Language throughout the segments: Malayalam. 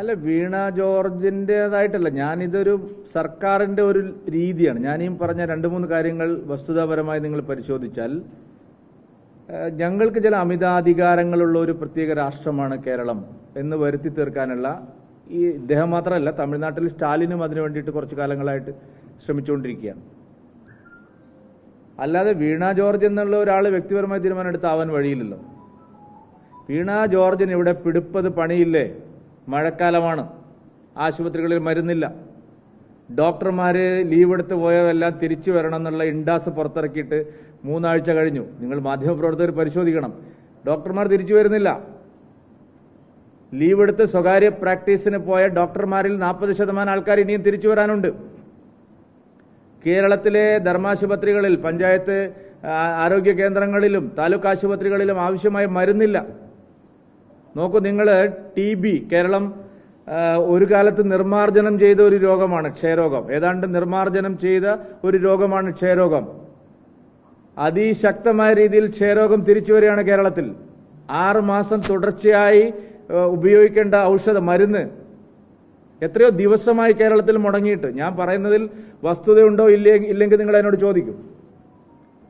അല്ല വീണ ജോർജിന്റെതായിട്ടല്ല ഞാനിതൊരു സർക്കാരിന്റെ ഒരു രീതിയാണ്. ഞാൻ പറഞ്ഞ രണ്ട് മൂന്ന് കാര്യങ്ങൾ വസ്തുതാപരമായി നിങ്ങൾ പരിശോധിച്ചാൽ ഞങ്ങൾക്ക് ചില അമിതാധികാരങ്ങളുള്ള ഒരു പ്രത്യേക രാഷ്ട്രമാണ് കേരളം എന്ന് വരുത്തി തീർക്കാനുള്ള ഈ ഇദ്ദേഹം മാത്രമല്ല തമിഴ്നാട്ടിൽ സ്റ്റാലിനും അതിനു വേണ്ടിയിട്ട് കുറച്ച് കാലങ്ങളായിട്ട് ശ്രമിച്ചുകൊണ്ടിരിക്കുകയാണ്. അല്ലാതെ വീണ ജോർജ് എന്നുള്ള ഒരാൾ വ്യക്തിപരമായി തീരുമാനം എടുത്താവാൻ വഴിയില്ലല്ലോ. വീണ ജോർജിന് ഇവിടെ പിടിപ്പത് പണിയില്ലേ? മഴക്കാലമാണ്. ആശുപത്രികളിൽ മരുന്നില്ല. ഡോക്ടർമാർ ലീവ് എടുത്ത് പോയവരെല്ലാം തിരിച്ചു വരണം എന്നുള്ള ഇൻഡാസ് പുറത്തിറക്കിയിട്ട് മൂന്നാഴ്ച കഴിഞ്ഞു. നിങ്ങൾ മാധ്യമപ്രവർത്തകർ പരിശോധിക്കണം. ഡോക്ടർമാർ തിരിച്ചു വരുന്നില്ല. ലീവ് എടുത്ത് സ്വകാര്യ പ്രാക്ടീസിന് പോയ ഡോക്ടർമാരിൽ നാൽപ്പത് ശതമാനം ആൾക്കാർ ഇനിയും തിരിച്ചു വരാനുണ്ട്. കേരളത്തിലെ ധർമാശുപത്രികളിൽ പഞ്ചായത്ത് ആരോഗ്യ കേന്ദ്രങ്ങളിലും താലൂക്ക് ആശുപത്രികളിലും ആവശ്യമായി മരുന്നില്ല. നോക്കൂ നിങ്ങൾ ടി ബി കേരളം ഒരു കാലത്ത് നിർമ്മാർജനം ചെയ്ത ഒരു രോഗമാണ് ക്ഷയരോഗം. ഏതാണ്ട് നിർമ്മാർജനം ചെയ്ത ഒരു രോഗമാണ് ക്ഷയരോഗം. അതിശക്തമായ രീതിയിൽ ക്ഷയരോഗം തിരിച്ചു വരികയാണ് കേരളത്തിൽ. ആറ് മാസം തുടർച്ചയായി ഉപയോഗിക്കേണ്ട ഔഷധ മരുന്ന് എത്രയോ ദിവസമായി കേരളത്തിൽ മുടങ്ങിയിട്ട്. ഞാൻ പറയുന്നതിൽ വസ്തുതയുണ്ടോ ഇല്ലേ ഇല്ലെങ്കിൽ നിങ്ങൾ എന്നോട് ചോദിക്കും.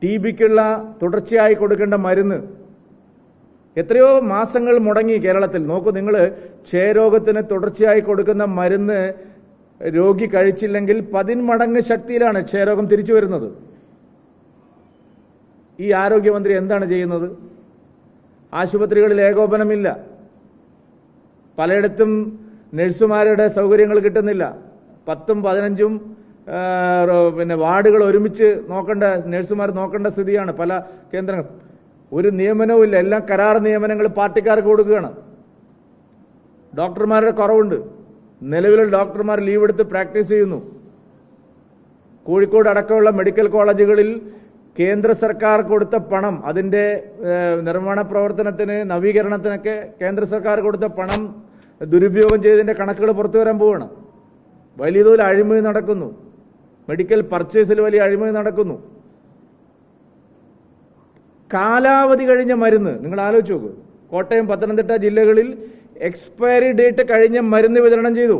ടി ബിക്കുള്ള തുടർച്ചയായി കൊടുക്കേണ്ട മരുന്ന് എത്രയോ മാസങ്ങൾ മുടങ്ങി കേരളത്തിൽ. നോക്കൂ നിങ്ങൾ ക്ഷയരോഗത്തിന് തുടർച്ചയായി കൊടുക്കുന്ന മരുന്ന് രോഗി കഴിച്ചില്ലെങ്കിൽ പതിന്മടങ്ങ് ശക്തിയിലാണ് ക്ഷയരോഗം തിരിച്ചു വരുന്നത്. ഈ ആരോഗ്യമന്ത്രി എന്താണ് ചെയ്യുന്നത്? ആശുപത്രികളിൽ ഏകോപനമില്ല. പലയിടത്തും നഴ്സുമാരുടെ സൗകര്യങ്ങൾ കിട്ടുന്നില്ല. പത്തും പതിനഞ്ചും പിന്നെ വാർഡുകൾ ഒരുമിച്ച് നോക്കേണ്ട നഴ്സുമാർ നോക്കേണ്ട സ്ഥിതിയാണ് പല കേന്ദ്രങ്ങൾ. ഒരു നിയമനവും ഇല്ല. എല്ലാം കരാർ നിയമനങ്ങൾ പാർട്ടിക്കാർക്ക് കൊടുക്കുകയാണ്. ഡോക്ടർമാരുടെ കുറവുണ്ട്. നിലവിലെ ഡോക്ടർമാർ ലീവ് എടുത്ത് പ്രാക്ടീസ് ചെയ്യുന്നു. കോഴിക്കോട് അടക്കമുള്ള മെഡിക്കൽ കോളേജുകളിൽ കേന്ദ്ര സർക്കാർ കൊടുത്ത പണം അതിന്റെ നിർമ്മാണ പ്രവർത്തനത്തിന് നവീകരണത്തിനൊക്കെ കേന്ദ്ര സർക്കാർ കൊടുത്ത പണം ദുരുപയോഗം ചെയ്തതിന്റെ കണക്കുകൾ പുറത്തു വരാൻ പോവുകയാണ്. വലിയ തോതിൽ അഴിമതി നടക്കുന്നു. മെഡിക്കൽ പർച്ചേസിൽ വലിയ അഴിമതി നടക്കുന്നു. കാലാവധി കഴിഞ്ഞ മരുന്ന് നിങ്ങൾ ആലോചിച്ച് നോക്ക്. കോട്ടയം പത്തനംതിട്ട ജില്ലകളിൽ എക്സ്പയറി ഡേറ്റ് കഴിഞ്ഞ മരുന്ന് വിതരണം ചെയ്തു.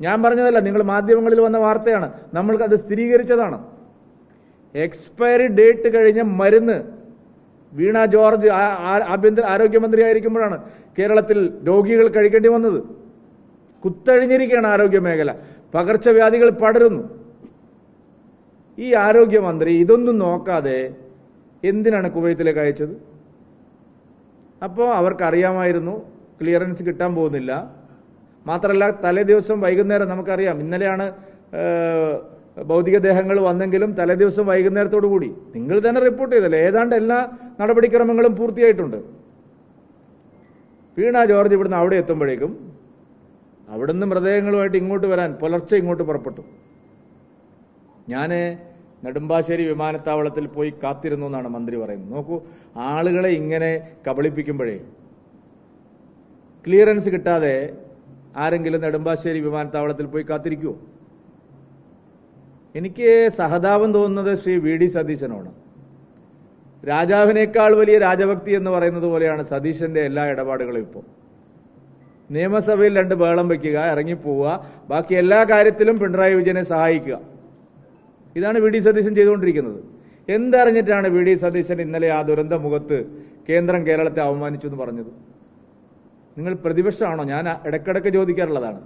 ഞാൻ പറഞ്ഞതല്ല നിങ്ങൾ മാധ്യമങ്ങളിൽ വന്ന വാർത്തയാണ്. നമ്മൾക്ക് അത് സ്ഥിരീകരിച്ചതാണ്. എക്സ്പയറി ഡേറ്റ് കഴിഞ്ഞ മരുന്ന് വീണ ജോർജ് ആഭ്യന്തര ആരോഗ്യമന്ത്രി ആയിരിക്കുമ്പോഴാണ് കേരളത്തിൽ രോഗികൾ കഴിക്കേണ്ടി വന്നത്. കുത്തഴിഞ്ഞിരിക്കുകയാണ് ആരോഗ്യ മേഖല. പകർച്ചവ്യാധികൾ പടരുന്നു. ഈ ആരോഗ്യമന്ത്രി ഇതൊന്നും നോക്കാതെ എന്തിനാണ് കുവൈത്തിലേക്ക് അയച്ചത്? അപ്പോൾ അവർക്കറിയാമായിരുന്നു ക്ലിയറൻസ് കിട്ടാൻ പോകുന്നില്ല. മാത്രമല്ല തലേ ദിവസം വൈകുന്നേരം നമുക്കറിയാം ഇന്നലെയാണ് ഭൗതിക ദേഹങ്ങൾ വന്നെങ്കിലും തലേ ദിവസം വൈകുന്നേരത്തോടു കൂടി. നിങ്ങൾ തന്നെ റിപ്പോർട്ട് ചെയ്തല്ലേ? ഏതാണ്ട് എല്ലാ നടപടിക്രമങ്ങളും പൂർത്തിയായിട്ടുണ്ട്. വീണ ജോർജ് ഇവിടുന്ന് അവിടെ എത്തുമ്പോഴേക്കും അവിടുന്ന് മൃതദേഹങ്ങളുമായിട്ട് ഇങ്ങോട്ട് വരാൻ പുലർച്ചെ ഇങ്ങോട്ട് പുറപ്പെട്ടു. ഞാൻ നെടുമ്പാശ്ശേരി വിമാനത്താവളത്തിൽ പോയി കാത്തിരുന്നു എന്നാണ് മന്ത്രി പറയുന്നത്. നോക്കൂ ആളുകളെ ഇങ്ങനെ കബളിപ്പിക്കുമ്പോഴേ ക്ലിയറൻസ് കിട്ടാതെ ആരെങ്കിലും നെടുമ്പാശ്ശേരി വിമാനത്താവളത്തിൽ പോയി കാത്തിരിക്കുമോ എനിക്ക് സഹതാപം തോന്നുന്നത് ശ്രീ വി ഡി സതീശനോട് രാജാവിനേക്കാൾ വലിയ രാജഭക്തി എന്ന് പറയുന്നത് പോലെയാണ് സതീശന്റെ എല്ലാ ഇടപാടുകളും ഇപ്പോൾ നിയമസഭയിൽ രണ്ട് ബഹളം വയ്ക്കുക ഇറങ്ങിപ്പോവുക ബാക്കി എല്ലാ കാര്യത്തിലും പിണറായി വിജയനെ സഹായിക്കുക. ഇതാണ് വി ഡി സതീശൻ ചെയ്തുകൊണ്ടിരിക്കുന്നത്. എന്തറിഞ്ഞിട്ടാണ് വി ഡി സതീശൻ ഇന്നലെ ആ ദുരന്ത മുഖത്ത് കേന്ദ്രം കേരളത്തെ അവമാനിച്ചു എന്ന് പറഞ്ഞത്? നിങ്ങൾ പ്രതിപക്ഷമാണോ? ഞാൻ ഇടയ്ക്കിടയ്ക്ക് ചോദിക്കാറുള്ളതാണ്.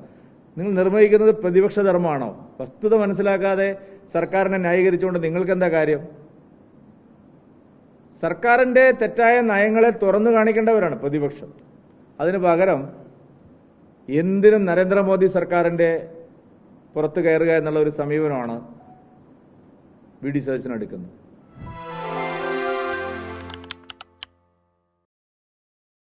നിങ്ങൾ നിർവഹിക്കുന്നത് പ്രതിപക്ഷ ധർമ്മമാണോ? വസ്തുത മനസ്സിലാക്കാതെ സർക്കാരിനെ ന്യായീകരിച്ചുകൊണ്ട് നിങ്ങൾക്ക് എന്താ കാര്യം? സർക്കാരിന്റെ തെറ്റായ നയങ്ങളെ തുറന്നു കാണിക്കേണ്ടവരാണ് പ്രതിപക്ഷം. അതിന് പകരം എന്തിനും നരേന്ദ്രമോദി സർക്കാരിന്റെ പുറത്തു കയറുക എന്നുള്ള ഒരു സമീപനമാണ് വി ഡി സതീശൻ